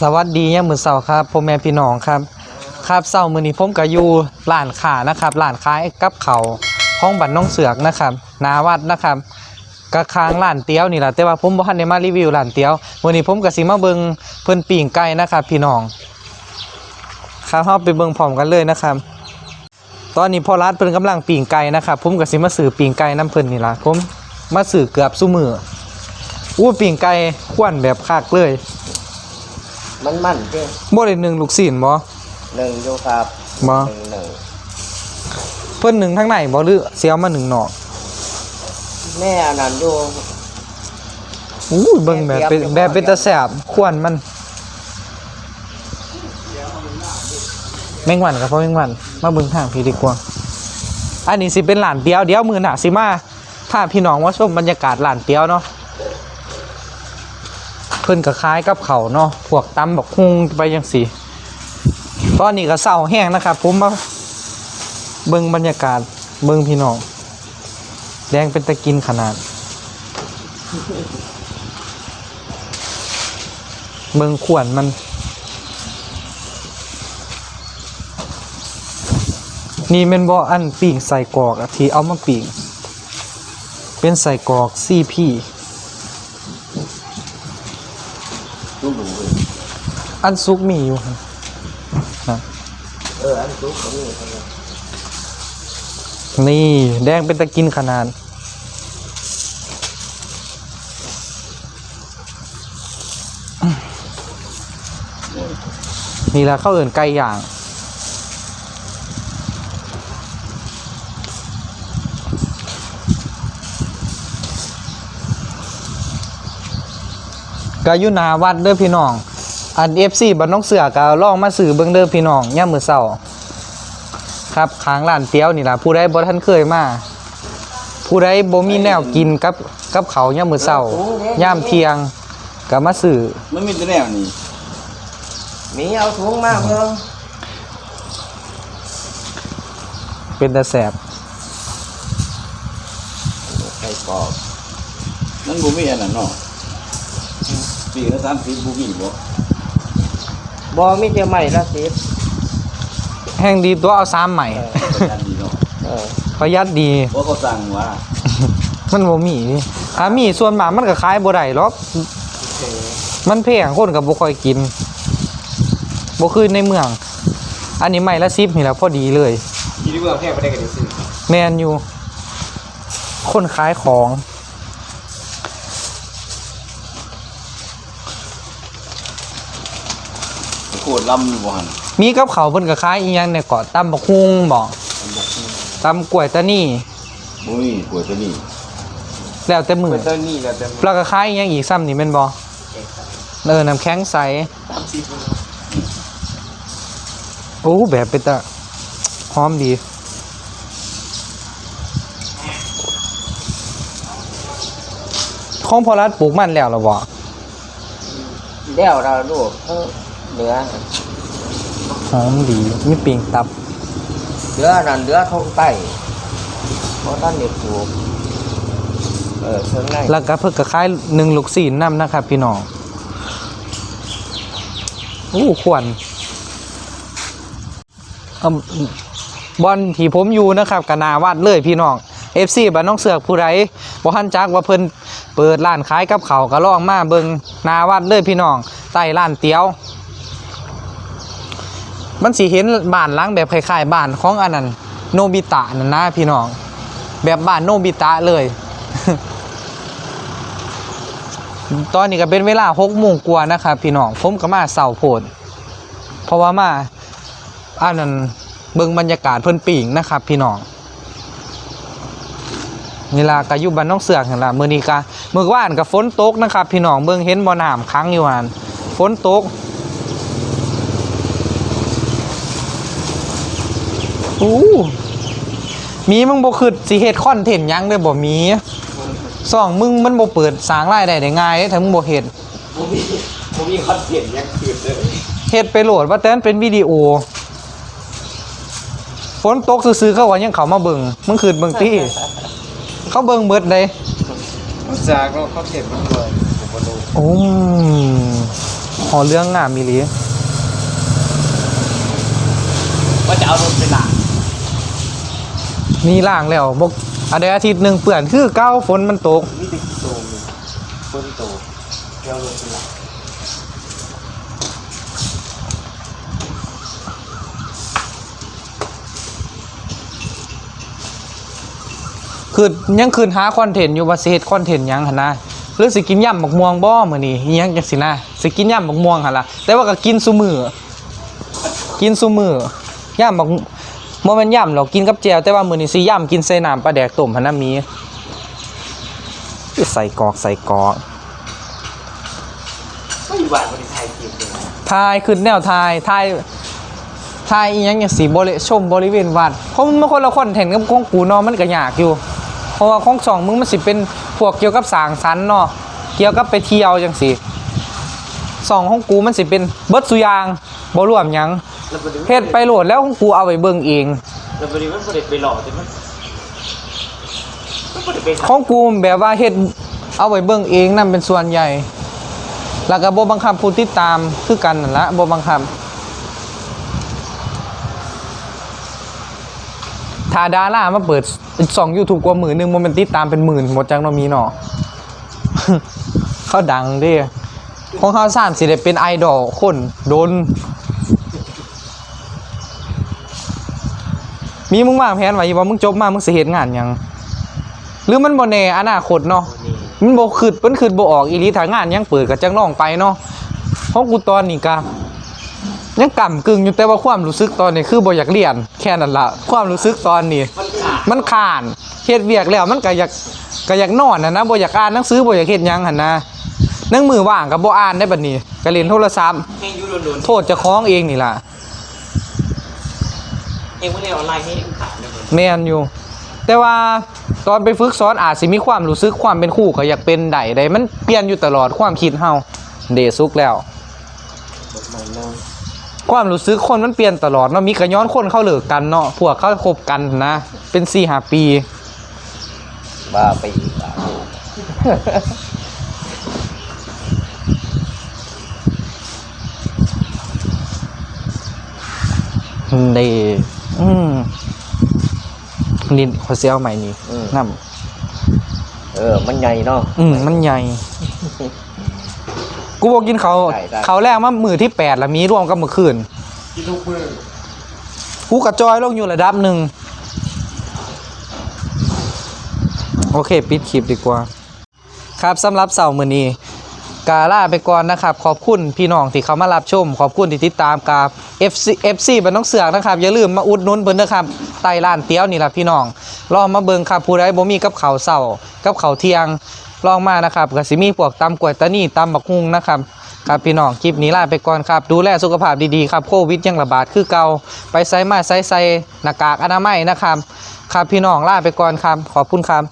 สวัสดียามมือเช้าครับพ่อแม่พี่น้องครับ ครับเช้ามือนี้ผมก็อยู่ร้านค้านะครับร้านขายกับเขาวของบ้านน้องเสือกนะครับนาวัดนะครับก็ค้างร้านเตี๋ยวนี่แหละแต่ว่าผมบ่ทันได้มารีวิวร้านเตี๋ยวมือนี้ผมก็สิมาเบิงเพิ่นปิ้งไก่นะครับ พี่น้องครับเฮาไปเบิงพร้อมกันเลยนะครับ ตอนนี้พ่อรัดเพิ่นกำลังปิ้งไก่นะครับผมก็สิมาซื้อปิ้งไก่น้ำเพิ่นนี่ละผมมาซื้อเกือบซุมื้ออู้ปิ้งไก่ควนแบบคักเลย มันมันเด้บ่ได้หนึ่งลูกศิลบ่หนึ่งอยู่ครับบ่หนึ่งหนึ่งเพิ่นหนึ่งทางไหนบ่หรือเสียมาหนึ่งนอกแม่อันนั้นอยู่อู้ยเบิ่งแบบเป็นแบบเป็นตาแสบควรมัน แมงวันกับพ่อแมงวัน มาเบิ่งทางพี่ดีกว่า อันนี้สิเป็นหลานเตียวเดี๋ยวมื้อหน้าสิมาพาพี่น้องมาชมบรรยากาศหลานเตียวเนาะ เพิ่นก็คล้ายกับเขาเนาะพวกตำบักฮุงไปจังซี่ตอนนี้ก็เศร้าแห้งนะครับ ผมมาเบิ่งบรรยากาศเบิ่งพี่น้องแดงเป็นตะกินขนาด เบิ่งขวนมันนี่เป็นบ่อันปิ่งใส่กอกอะที่เอามาปิ่ง เป็นใส่กอกซี่พี่ ลูกหนูเลย อันซุกมีอยู่ครับเออ อันลูกเขามีเขามีนี่แดงเป็นตะกินขนาดนี่ละเข้าเอื่นไก่ย่างก็อยู่หนาวัดเด้อพี่น้อง อัน FC บ้านน้องเสือก็ลองมาสื่อเบิ่งเด้อพี่น้องย่ามมื้อเช้าครับค้างร้านเตี๋ยวนี่ล่ะผู้ใดบ่ทันเคยมาผู้ใดบ่มีแนวกินกับกับเขาวยามมื้อเช้ายามเที่ยงก็มาซื้อมันมีแต่แนวนี้มีเอาถุงมาเพิ่มเป็นตาแสบใส่กรอกนั่นบ่มีอันนั้นเนาะปีละสามสิบบ่มีบ่ บอมีเดียวใหม่ละสิบแห้งดีตัวเอาซ้ำใหม่ ประหยัดดีเนาะเออประหยัดดี เพราะเขาสั่งว่ามันบ่มีนี่ถ้ามีส่วนมากมันก็ขายบ่ได้หรอกมันแพงคนก็บ่ค่อยกินบ่คือในเมือง อันนี้ใหม่ละ10นี่แหละพอดีเลยคิดว่าแค่บ่ได้ก็ได้ซื้อแมนอยู่ คนขายของ โคตรลำอยู่บ่หั่นมีกับเขาวเพิ่นก็ขายอีหยังเนี่ยเกาะตำบักฮุงบ่ตำกล้วยตานี่บ่มีกล้วยตัวนี้แล้วแต่มือเป็นตัวนี้แล้วแต่แล้วก็ขายอีหยังอีกซ้ำนี่แม่นบ่เออน้ำแข็งใสโอ้แบบเป็นตาหอมดีของพอรัดปลูกมันแล้วเหรอบ่ เดี๋ยวเราลูกเออ เหลือหอมดีมีปิงตับเหลือนั่นเหลือทงไตเพราะท่านเด็กปลูกเออเครื่องในแล้วก็เพิ่งก็ขายหนึ่งลูกศีลนํนะครับ พี่น้องอู้ควรเอาบอลที่ผมอยู่นะครับกนาวัดเลยพี่น้อง FC บ้านน้องเสือกผู้ใดบ่ทันจักว่าเพิ่นเปิดร้านขายกับเขาวก็ลองมาเบิ่งหนาวัดเลยพี่น้องใต้ร้านเตี๋ยว มันสิเห็นบ้านหลังแบบคล้ายๆบ้านของอันนั้นโนบิตะนั่นนะพี่น้อง แบบบ้านโนบิตะเลย ตอนนี้ก็เป็นเวลาหกโมงกว่านะครับพี่น้องผมก็มาเสาโพดเพราะว่ามาอันนั้นเบิ่งบรรยากาศเพิ่นปิ่งนะครับ พี่น้องนี่ล่ะก็อยู่บ้านน้องเสือกนั่นล่ะมื้อนี้ก็มื้อว่านก็ฝนตกนะครับ พี่น้องเบิ่งเห็นบ่น้ำค้างอยู่นั่นฝนตก อู้มีมึงบ่คิดสิเฮ็ดคอนเทนต์หยังเด้อบ่มีสองมึงมันบ่เปิดสร้างรายได้ได้ง่ายเด้ถ้ามึงบ่เฮ็ดบ่มีบ่มีคอนเทนต์หยังคืนเลยเฮ็ดไปโหลดว่าแต่มันเป็นวิดีโอฝนตกซื่อๆเขาว่ายังเขามาเบิ่งมึงคืนเบิ่งติเขาเบิ่งเบิดเลยจากเราคอนเทนต์มันเลยผมบ่รู้โอ้มหอเรื่องงามมีหลีว่าจะเอารถไปล้าง นี่ล่างแล้วบกอะเดอาทิตย์หนึ่งเปื่อนคือเก้าฝนมันตกมีติดโตมีคนโตเที่ยวรถเป็นหลักคือยังคืนหาคอนเทนต์อยู่ว่าสิเฮ็ดคอนเทนต์หยังหั่นนะหรือสิกินย่ำบักม่วงบ่มื้อนี้อิหยังจังสินะสิกินย่ำบักม่วงหั่นล่ะแต่ว่าก็กินซุมื้อกินซุมื้อย่ำบัก บ่แม่นยำหรอกกินกับแจวแต่ว่ามือนี้สิยำกินใส่น้ำปลาแดกต้มหันน่ะมีใส่กอกใส่กอกก็อยู่บ้านบริไทยกินเลยทายขึ้นแนวทายทายทายอีหยังอย่างสีบริชมบริเวณวัดเพราะมันคนละคนเทนกับของกูเนาะมันก็ยากอยู่ เพราะว่าของสองมึงมันสิเป็นพวกเกี่ยวกับสางสรรค์เนาะเกี่ยวกับไปเที่ยวจังสิสองของกูมันสิเป็นเบิดสุยางบรวมยัง แล้วบริเฮ็ดไปโหลดแล้วของกูเอาไปเบิ่งเอง แล้วบริมันบริไปหล่อแต่มันมันบริไปของกูแบบว่าเฮ็ดเอาไปเบิ่งเองนั่นเป็นส่วนใหญ่ แล้วก็บ่บังคับผู้ติดตามคือกันนั่นละบ่บังคับถ้าดารามาเปิดสอง YouTube กว่าหมื่นหนึงมันเป็นติดตามเป็นหมื่นหมดจังเนาะมีเนาะเขาดังเด้ของเขาสร้างสิได้เป็นไอดอลคนโดน มีมึงวางแผนไว้อยู่ว่ามึงจบมามึงสิเฮ็ดงานหยังหรือมันบ่แน่อนาคตเนาะมันบ่คืดมันคืดบ่ออกอีหลีถ้างานยังเปิดก็จังลองไปเนาะเพราะกูตอนนี้ก็ยังกำกึ่งอยู่แต่ว่าความรู้สึกตอนนี้คือบ่อยากเรียนแค่นั้นละความรู้สึกตอนนี้ มันขาดมันขานเฮ็ดเวียกแล้วมันก็อยากก็อยากนอนน่ะนะบ่อยากอ่านหนังสือบ่อยากเฮ็ดหยังหั่นนะหนังมือว่างก็บ่อ่านได้บัดนี้ก็เล่นโทรศัพท์แห้งอยูโดนโทษเจ้าของเองนี่ล่ะๆ เองไม่ได้ออนไลน์ให้เองขาดเลยแม่นอยู่ แต่ว่าตอนไปฝึกซ้อนอาจสิมีความรู้สึกความเป็นครู่ก็อยากเป็นใดใดมันเปลี่ยนอยู่ตลอดความคิดเฮาเดซุกแล้ว ความรู้สึกคนมันเปลี่ยนตลอดเนาะมีกระย้อนคนเข้าเลิกกันเนาะพวกเขาคบกันนะ เป็นสี่หาปี บ้าไปอีกอะเด อืมนี่ขอเสียเอาใหม่นี่อืม น้เออ มันใหญ่เนาะำอืมมันใหญ่ กูบอกกินเขาวได้ได้ เขาวแรกมามือที่แปดแล้วมีรวมกับมือคืน กินทุกมือกูกระจอยลงอยู่ระดับหนึ่ง โอเค ปิดคลิปดีกว่า ครับสำหรับเสาร์มือนี้ กาล่าไปก่อนนะครับ ขอบคุณพี่น้องที่เขามารับชม ขอบคุณที่ติดตามกับ FC FC บันน้องเสือกนะครับ อย่าลืมมาอุดหนุนเพิ่นนะครับไต่ร้านเตี้ยวนี่แหละพี่น้องลองมาเบิ่งครับผู้ใดบ่มีกับเขาเสาร์กับเขาเทียงลองมานะครับก็สิมีพวกตำกล้วยตานีตำบักฮุงนะครับครับพี่น้องคลิปนี้ลาไปก่อนครับ ดูแลสุขภาพดีๆครับโควิดยังระบาดคือเก่าไปใส่มาใส่ใส่หน้ากากอนามัยนะครับ ครับพี่น้องลาไปก่อนครับ ขอบคุณครับ